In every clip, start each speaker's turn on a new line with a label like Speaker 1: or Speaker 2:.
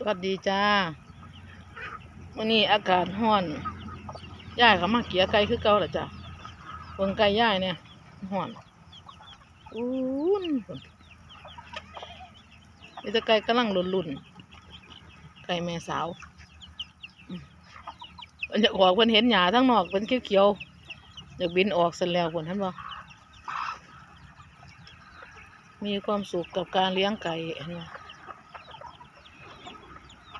Speaker 1: สวัสดีจ้าวันนี้อากาศร้อนย่ายเขามาเกลียไก่คือเก่าละจ้ะเบิ่งไก่ย่ายเนี่ยร้อนอู้นมีแต่ไก่กำลังลุ่นไก่แม่สาวมเพิ่นจะออกเพิ่นเห็นหญ้าทั้งนอกเพิ่นเขียวๆอยากบินออกเสร็จแล้วเพิ่นท่านบ่มีความสุขกับการเลี้ยงไก่เห็นบ่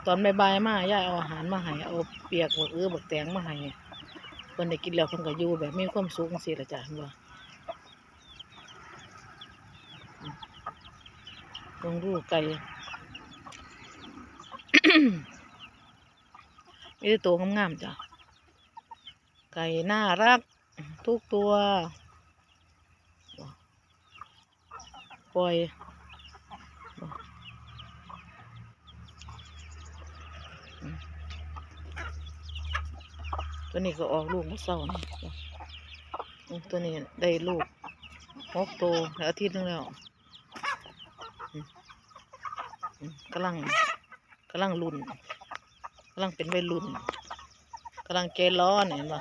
Speaker 1: ตอนบ่ายๆมาย่ายเอาอาหารมาให้เอาเปียกบักเอื้อบักแตงมาให้เพิ่นได้กินแล้วเพิ่นก็อยู่แบบมีความสุขจังซี่ล่ะจ้ะเห็นบ่ลองดูไก่มีแต่ตัวงามๆจ้ะ ไก่น่ารัก ทุกตัว ปล่อย ตัวนี้ก็ออกลูกเมื่อเช้านี่จ้ะตัวนี้ได้ลูกหกตัวแล้วอาทิตย์นึงแล้วกำลังกำลังรุ่นกำลังเป็นวัยรุ่นกำลังใจร้อนเห็นปะ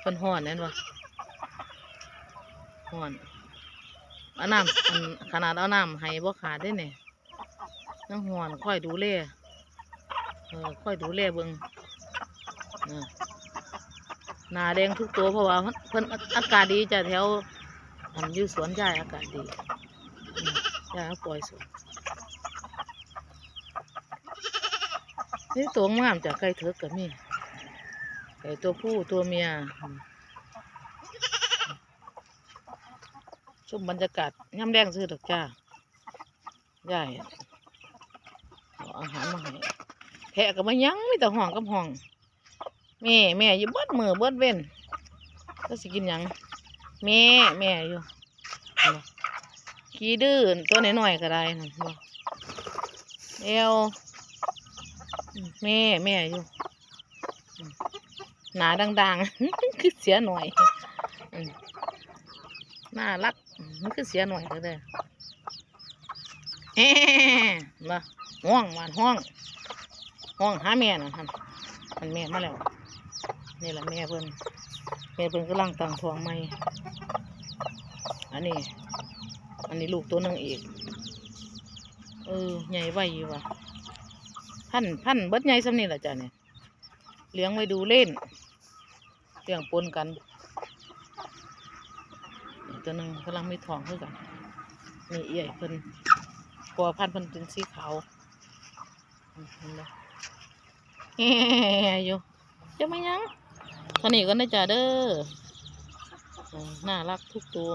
Speaker 1: เพิ่นห้อนเห็นปะห้อนเอาน้ำขนาดเอาน้ำให้บ่ขาดได้เนี่ยน้ำห้อนค่อยดูแล เออค่อยดูแลเบิงหนาแดงทุกตัวเพราะว่าเพิ่นอากาศดีจ้ะแถวอันยู่สวนยายอากาศดีอยายเอาปล่อยสวนนี่ตัวงามจากไก่เถิกกับมีไก่ตัวผู้ตัวเมียอืมชมบรรยากาศย่ำแดงซื้อดอกจ้ายายเอาอาหารมาให้ พะก็มายังไมีแต่ห้องกับห้อง แม่แม่อยู่เบิดมือเบิดเว้นก็สิกินยังแม่แม่อยู่ขี้ดื้อตัวน้อยๆก็ได้นั่นบ่เอวแม่แม่อยู่หนาดังๆคือเสียหน่อยอน่ารักมันคือเสียหน่อยก็ได้เฮ้มาห้องมันห้อง ห้องหาแม่นะท่านมันแม่มาแล้วนี่แหละแม่เพิ่นแม่เพิ่นกำลังตั้งทองใหม่อันนี้ อันนี้ลูกตัวหนึงอีก เออใหญ่ไวอยู่ว่ะพันพันเบิดใหญ่สำนี่แหละจ้ะเนี่ยเลี้ยงไว้ดูเล่นเลี้ยงปนกันตัวหนึงกำลังมีทองคือกันนี่เอี่ยเพิ่นเพอพันเพิ่นเป็นสีขาวเห็นบ่ แฮ่อยู่จะไม่ยังตอนนี้ก็ได้จ้าเด้อน่ารักทุกตัว